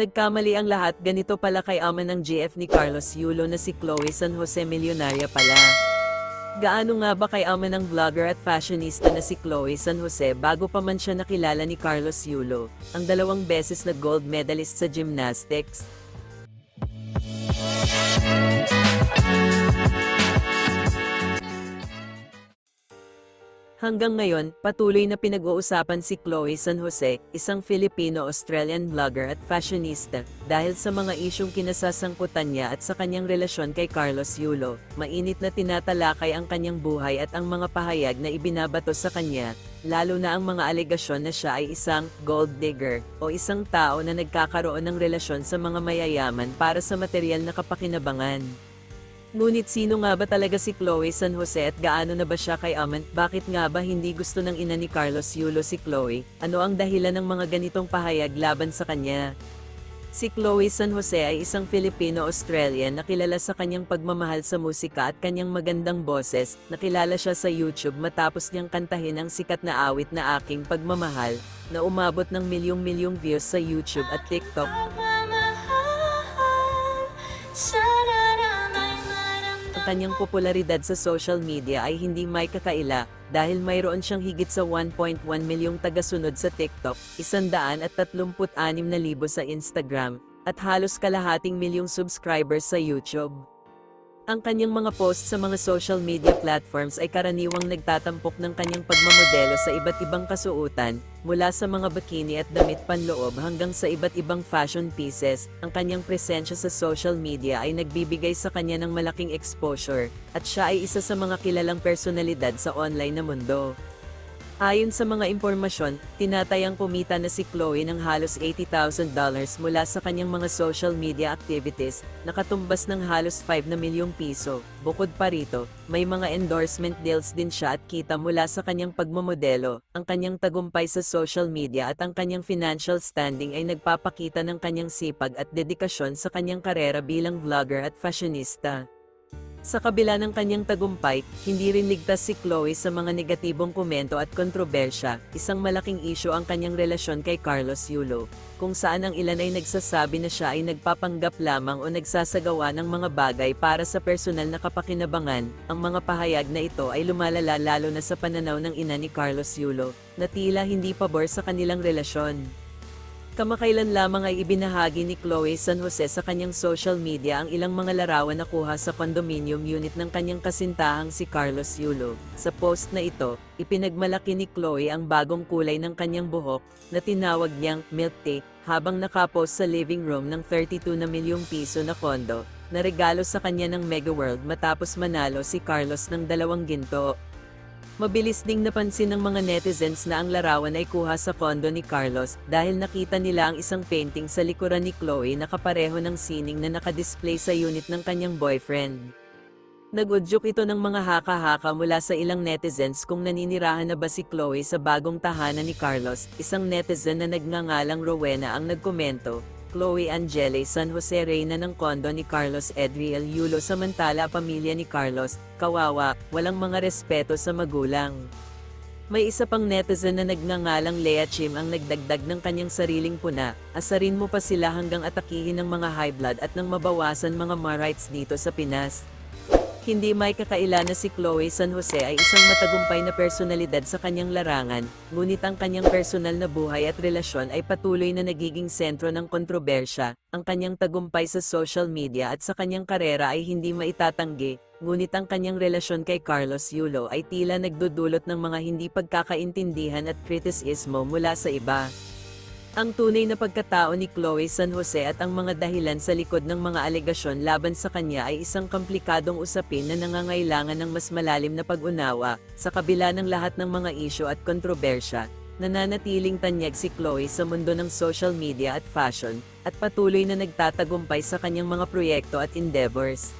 Nagkamali ang lahat ganito pala kay ama ng GF ni Carlos Yulo na si Chloe San Jose Millionaria pala. Gaano nga ba kay ama ng vlogger at fashionista na si Chloe San Jose bago pa man siya nakilala ni Carlos Yulo, ang dalawang beses na gold medalist sa gymnastics? Hanggang ngayon, patuloy na pinag-uusapan si Chloe San Jose, isang Filipino-Australian vlogger at fashionista, dahil sa mga isyong kinasasangkutan niya at sa kanyang relasyon kay Carlos Yulo. Mainit na tinatalakay ang kanyang buhay at ang mga pahayag na ibinabato sa kanya, lalo na ang mga alegasyon na siya ay isang gold digger o isang tao na nagkakaroon ng relasyon sa mga mayayaman para sa material na kapakinabangan. Ngunit sino nga ba talaga si Chloe San Jose at gaano na ba siya kay Amant? Bakit nga ba hindi gusto ng ina ni Carlos Yulo si Chloe? Ano ang dahilan ng mga ganitong pahayag laban sa kanya? Si Chloe San Jose ay isang Filipino-Australian na kilala sa kanyang pagmamahal sa musika at kanyang magandang boses. Nakilala siya sa YouTube matapos niyang kantahin ang sikat na awit na Aking Pagmamahal, na umabot ng milyong-milyong views sa YouTube at TikTok. Kanyang popularidad sa social media ay hindi may kakaila, dahil mayroon siyang higit sa 1.1 milyong tagasunod sa TikTok, 136 na libo sa Instagram, at halos kalahating milyong subscribers sa YouTube. Ang kanyang mga posts sa mga social media platforms ay karaniwang nagtatampok ng kanyang pagmamodelo sa iba't ibang kasuotan, mula sa mga bikini at damit panloob hanggang sa iba't ibang fashion pieces. Ang kanyang presensya sa social media ay nagbibigay sa kanya ng malaking exposure, at siya ay isa sa mga kilalang personalidad sa online na mundo. Ayon sa mga impormasyon, tinatayang kumita na si Chloe ng halos $80,000 mula sa kanyang mga social media activities, nakatumbas ng halos 5 na milyong piso. Bukod pa rito, may mga endorsement deals din siya at kita mula sa kanyang pagmamodelo. Ang kanyang tagumpay sa social media at ang kanyang financial standing ay nagpapakita ng kanyang sipag at dedikasyon sa kanyang karera bilang vlogger at fashionista. Sa kabila ng kanyang tagumpay, hindi rin ligtas si Chloe sa mga negatibong komento at kontrobersya. Isang malaking isyo ang kanyang relasyon kay Carlos Yulo, kung saan ang ilan ay nagsasabi na siya ay nagpapanggap lamang o nagsasagawa ng mga bagay para sa personal na kapakinabangan. Ang mga pahayag na ito ay lumalala lalo na sa pananaw ng ina ni Carlos Yulo, na tila hindi pabor sa kanilang relasyon. Kamakailan lamang ay ibinahagi ni Chloe San Jose sa kanyang social media ang ilang mga larawan na kuha sa condominium unit ng kanyang kasintahang si Carlos Yulo. Sa post na ito, ipinagmalaki ni Chloe ang bagong kulay ng kanyang buhok, na tinawag niyang milk tea, habang nakapost sa living room ng 32 na milyong piso na kondo, na regalo sa kanya ng Mega World matapos manalo si Carlos ng dalawang ginto. Mabilis ding napansin ng mga netizens na ang larawan ay kuha sa kondo ni Carlos dahil nakita nila ang isang painting sa likuran ni Chloe na kapareho ng sining na nakadisplay sa unit ng kanyang boyfriend. Nagudyok ito ng mga haka-haka mula sa ilang netizens kung naninirahan na ba si Chloe sa bagong tahanan ni Carlos. Isang netizen na nagngangalang Rowena ang nagkomento, Chloe Angele San Jose Reyna ng kondo ni Carlos Edriel Yulo samantala pamilya ni Carlos, kawawa, walang mga respeto sa magulang. May isa pang netizen na nagngangalang Lea Chim ang nagdagdag ng kanyang sariling puna, asarin mo pa sila hanggang atakihin ng mga high blood at nang mabawasan mga marites dito sa Pinas. Hindi may kakaila na si Chloe San Jose ay isang matagumpay na personalidad sa kanyang larangan, ngunit ang kanyang personal na buhay at relasyon ay patuloy na nagiging sentro ng kontrobersya. Ang kanyang tagumpay sa social media at sa kanyang karera ay hindi maitatanggi, ngunit ang kanyang relasyon kay Carlos Yulo ay tila nagdudulot ng mga hindi pagkakaintindihan at kritisismo mula sa iba. Ang tunay na pagkatao ni Chloe San Jose at ang mga dahilan sa likod ng mga alegasyon laban sa kanya ay isang komplikadong usapin na nangangailangan ng mas malalim na pag-unawa, sa kabila ng lahat ng mga isyo at kontrobersya. Nananatiling tanyag si Chloe sa mundo ng social media at fashion, at patuloy na nagtatagumpay sa kanyang mga proyekto at endeavors.